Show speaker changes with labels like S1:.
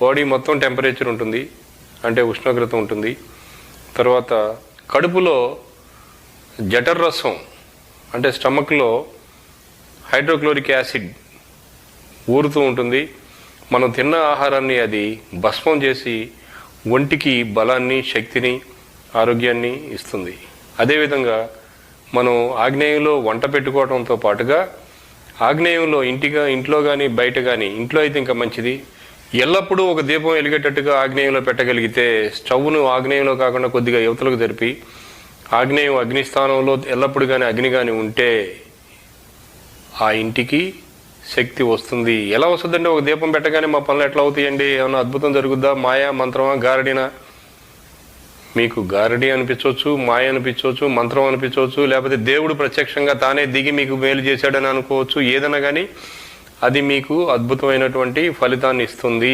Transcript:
S1: Body మొత్తం temperature ఉంటుంది అంటే ఉష్ణోగ్రత ఉంటుంది. తర్వాత కడుపులో జఠర్ రసం అంటే స్టమక్లో హైడ్రోక్లోరిక్ యాసిడ్ ఊరుతూ ఉంటుంది. మనం తిన్న ఆహారాన్ని అది భస్మం చేసి ఒంటికి బలాన్ని శక్తిని ఆరోగ్యాన్ని ఇస్తుంది. అదేవిధంగా మనం ఆగ్నేయంలో వంట పెట్టుకోవడంతో పాటుగా ఆగ్నేయంలో ఇంటిగా ఇంట్లో కానీ బయట కానీ ఇంట్లో అయితే ఇంకా మంచిది. ఎల్లప్పుడూ ఒక దీపం వెలిగేటట్టుగా ఆగ్నేయంలో పెట్టగలిగితే స్టవ్ను ఆగ్నేయంలో కాకుండా కొద్దిగా యువతలకు జరిపి ఆగ్నేయం అగ్నిస్థానంలో ఎల్లప్పుడు కానీ అగ్ని కానీ ఉంటే ఆ ఇంటికి శక్తి వస్తుంది. ఎలా వస్తుందంటే ఒక దీపం పెట్టగానే మా పనులు ఎట్లా అవుతాయండి? ఏమన్నా అద్భుతం జరుగుద్దా? మాయా మంత్రమా గారడినా? మీకు గారడి అనిపించవచ్చు మాయ అనిపించవచ్చు మంత్రం అనిపించవచ్చు లేకపోతే దేవుడు ప్రత్యక్షంగా తానే దిగి మీకు మేలు చేశాడని అనుకోవచ్చు. ఏదైనా కానీ అది మీకు అద్భుతమైనటువంటి ఫలితాన్ని ఇస్తుంది.